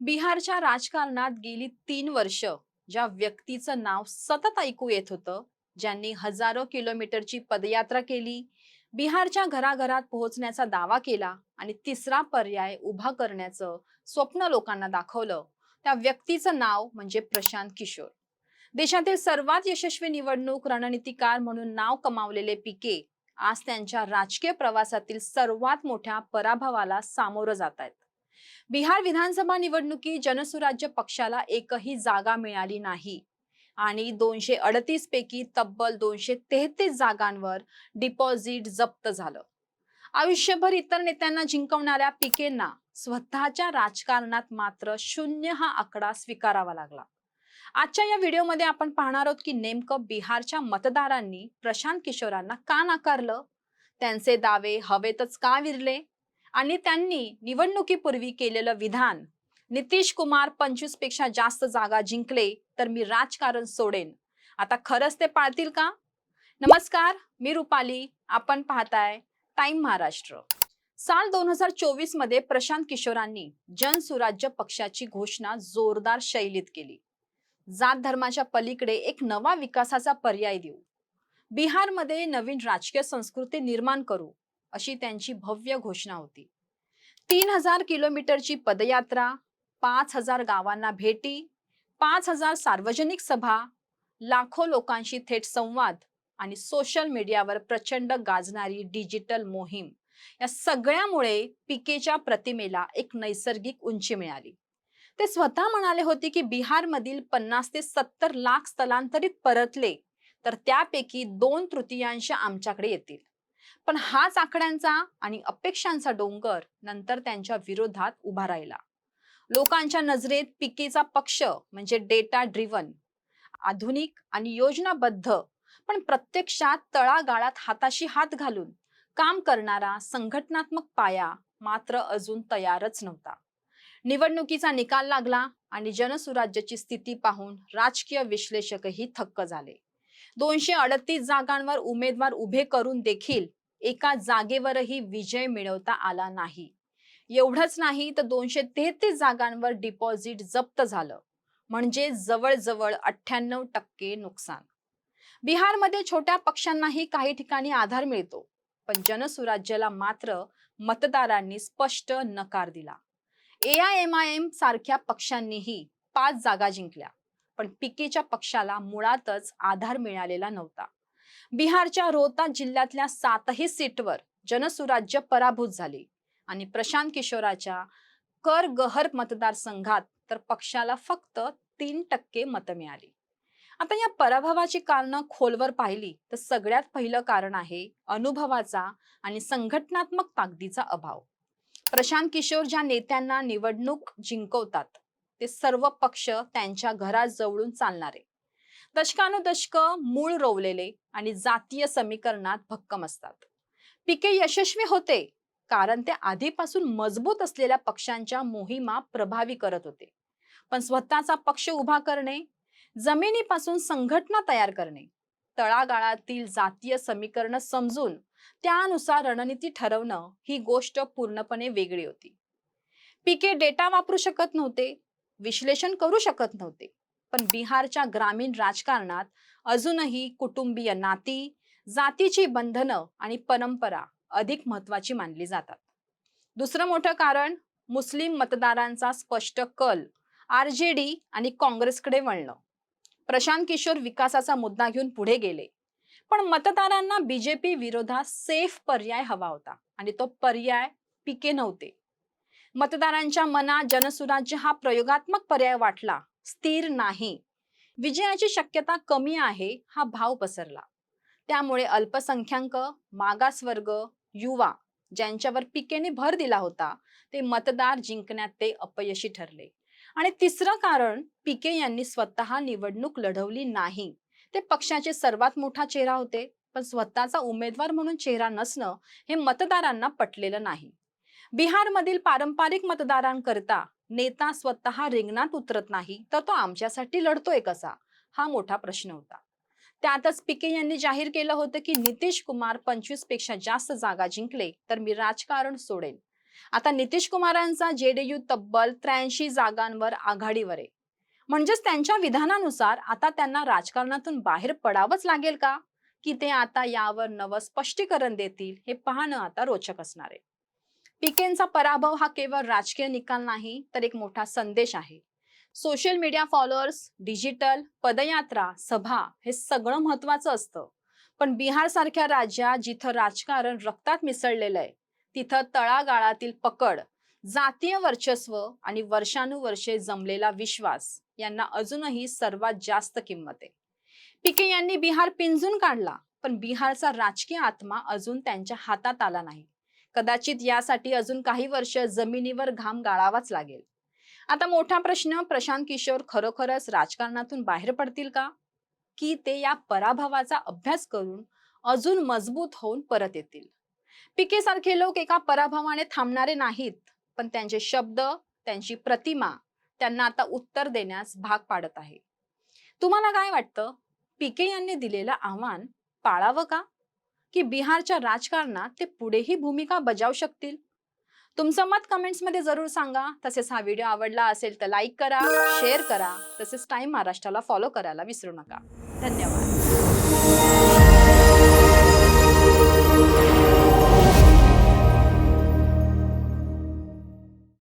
बिहारच्या राजकारणात गेली तीन वर्ष ज्या व्यक्तीचं नाव सतत ऐकू येत होतं ज्यांनी हजारो किलोमीटरची पदयात्रा केली बिहारच्या घराघरात पोहोचण्याचा दावा केला आणि तिसरा पर्याय उभा करण्याचं स्वप्न लोकांना दाखवलं त्या व्यक्तीचं नाव म्हणजे प्रशांत किशोर. देशातील सर्वात यशस्वी निवडणूक रणनीतिकार म्हणून नाव कमावलेले पिके आज त्यांच्या राजकीय प्रवासातील सर्वात मोठ्या पराभवाला सामोरं जात आहेत. बिहार विधानसभा निवडणुकीत जनसुराज्य पक्षाला एकही जागा मिळाली नाही. आणि दोनशे अडतीस पैकी तब्बल दोनशे तेहतीस जागांवर डिपॉझिट जप्त झालं. आयुष्यभर इतर नेत्यांना जिंकवणाऱ्या पिकेंना स्वतःच्या राजकारणात मात्र शून्य हा आकडा स्वीकारावा लागला. आजच्या या व्हिडिओमध्ये आपण पाहणार आहोत की नेमकं बिहारच्या मतदारांनी प्रशांत किशोरांना का नाकारलं? त्यांचे दावे हवेतच का विरले? आणि त्यांनी निवडणुकीपूर्वी केलेलं विधान. नितीश कुमार पंचवीसपेक्षा जास्त जागा जिंकले तर मी राजकारण सोडेन. आता खरंच ते पाळतील का? नमस्कार मी रुपाली. आपण पाहताय टाइम महाराष्ट्र. साल दोन हजार चोवीसमध्ये प्रशांत किशोरांनी जनसुराज्य पक्षाची घोषणा जोरदार शैलीत केली. जात धर्माच्या पलीकडे एक नवा विकासाचा पर्याय देऊ. बिहारमध्ये नवीन राजकीय संस्कृती निर्माण करू. अशी त्यांची भव्य घोषणा होती. तीन हजार किलोमीटरची पदयात्रा पाच हजार गावांना भेटी पाच हजार सार्वजनिक सभा लाखो लोकांशी थेट संवाद आणि सोशल मीडियावर प्रचंड गाजणारी डिजिटल मोहीम या सगळ्यामुळे पिकेच्या प्रतिमेला एक नैसर्गिक उंची मिळाली. ते स्वतः म्हणाले होते की बिहारमधील पन्नास ते सत्तर लाख स्थलांतरित परतले तर त्यापैकी दोन तृतीयांश आमच्याकडे येतील. पण हाच आकड्यांचा आणि अपेक्षांचा डोंगर नंतर त्यांच्या विरोधात उभा राहिला. लोकांच्या नजरेत पिकेचा पक्ष म्हणजे डेटा ड्रिव्हन आधुनिक आणि योजनाबद्ध पण प्रत्यक्षात तळागाळात हाताशी हात घालून काम करणारा संघटनात्मक पाया मात्र अजून तयारच नव्हता. निवडणुकीचा निकाल लागला आणि जनसुराज्याची स्थिती पाहून राजकीय विश्लेषकही थक्क झाले. दोनशे अडतीस जागांवर उमेदवार उभे करून देखील एका जागेवरही विजय मिळवता आला नाही. एवढंच नाही तर दोनशे तेहतीस जागांवर डिपॉझिट जप्त झालं. म्हणजे जवळजवळ अठ्ठ्याण्णव टक्के नुकसान. बिहारमध्ये छोट्या पक्षांनाही काही ठिकाणी आधार मिळतो पण जनसुराज्याला मात्र मतदारांनी स्पष्ट नकार दिला. A I M I M सारख्या पक्षांनीही पाच जागा जिंकल्या पण पिकेच्या पक्षाला मुळातच आधार मिळालेला नव्हता. बिहारच्या रोहतास जिल्ह्यातल्या सातही सीटवर जनसुराज्य पराभूत झाले. आणि प्रशांत किशोराच्या कर गहर मतदारसंघात तर पक्षाला फक्त तीन टक्के मतं मिळाली. आता या पराभवाची कारणं खोलवर पाहिली तर सगळ्यात पहिलं कारण आहे अनुभवाचा आणि संघटनात्मक ताकदीचा अभाव. प्रशांत किशोर ज्या नेत्यांना निवडणूक जिंकवतात ते सर्व पक्ष त्यांच्या घरात जवळून चालणारे. दशकानुदशक मूळ रोवलेले आणि जातीय समीकरणात भक्कम असतात. पिके यशस्वी होते कारण ते आधीपासून मजबूत असलेल्या पक्षांच्या मोहिमा प्रभावी करत होते. पण स्वतःचा पक्ष उभा करणे जमिनीपासून संघटना तयार करणे तळागाळातील जातीय समीकरण समजून त्यानुसार रणनीती ठरवणं ही गोष्ट पूर्णपणे वेगळी होती. पिके डेटा वापरू शकत नव्हते विश्लेषण करू शकत नव्हते पण बिहारच्या ग्रामीण राजकारणात अजूनही कुटुंबीय नाती जातीची बंधनं आणि परंपरा अधिक महत्वाची मानली जातात. दुसरं मोठं कारण मुस्लिम मतदारांचा स्पष्ट कल आर जे डी आणि काँग्रेसकडे वळणं. प्रशांत किशोर विकासाचा मुद्दा घेऊन पुढे गेले. पण मतदारांना बीजेपी विरोधात सेफ पर्याय हवा होता आणि तो पर्याय पिके नव्हते. मतदारांच्या मनात जनसुराज्य हा प्रयोगात्मक पर्याय वाटला स्थिर नाही. विजयाची शक्यता कमी आहे हा भाव पसरला. त्यामुळे अल्पसंख्याक मागासवर्ग युवा ज्यांच्यावर पिकेने भर दिला होता ते मतदार जिंकण्यात ते अपयशी ठरले. आणि तिसरं कारण पिके यांनी स्वतः निवडणूक लढवली नाही. ते पक्षाचे सर्वात मोठा चेहरा होते पण स्वतःचा उमेदवार म्हणून चेहरा नसणं हे मतदारांना पटलेलं नाही. बिहारमधील पारंपरिक मतदारांकरता नेता स्वतः रिंगणात उतरत नाही तर तो आमच्यासाठी लढतोय कसा? हा मोठा प्रश्न होता. त्यातच पिके यांनी जाहीर केलं होतं की नितीश कुमार पंचवीसपेक्षा जास्त जागा जिंकले तर मी राजकारण सोडेन. आता नितीश कुमारांचा जेडीयू तब्बल त्र्याऐंशी जागांवर आघाडीवर आहे. म्हणजेच त्यांच्या विधानानुसार आता त्यांना राजकारणातून बाहेर पडावंच लागेल का? की ते आता यावर नवं स्पष्टीकरण देतील हे पाहणं आता रोचक असणार आहे. पिकेंचा पराभव हा केवळ राजकीय निकाल नाही तर एक मोठा संदेश आहे. सोशल मीडिया फॉलोअर्स डिजिटल पदयात्रा सभा हे सगळं महत्वाचं असतं. पण बिहार सारख्या राज्यात जिथं राजकारण रक्तात मिसळलेलं आहे तिथं तळागाळातील पकड जातीय वर्चस्व आणि वर्षानुवर्षे जमलेला विश्वास यांना अजूनही सर्वात जास्त किंमत आहे. पिके यांनी बिहार पिंजून काढला पण बिहारचा राजकीय आत्मा अजून त्यांच्या हातात आला नाही. कदाचित यासाठी अजून काही वर्ष जमिनीवर घाम गाळावाच लागेल. आता मोठा प्रश्न प्रशांत किशोर खरोखरच राजकारणातून बाहेर पडतील का? की ते या पराभवाचा अभ्यास करून अजून मजबूत होऊन परत येतील? पिके सारखे लोक एका पराभवाने थांबणारे नाहीत पण त्यांचे शब्द त्यांची प्रतिमा त्यांना आता उत्तर देण्यास भाग पाडत आहे. तुम्हाला काय वाटतं? पिके यांनी दिलेलं आव्हान पाळावं का? की बिहारच्या राजकारणात ते पुढेही भूमिका बजावू शकतील? तुमचं मत कमेंट्समध्ये जरूर सांगा. तसेच हा व्हिडिओ आवडला असेल तर लाईक करा शेअर करा. तसेच टाइम महाराष्ट्राला फॉलो करायला विसरू नका. धन्यवाद.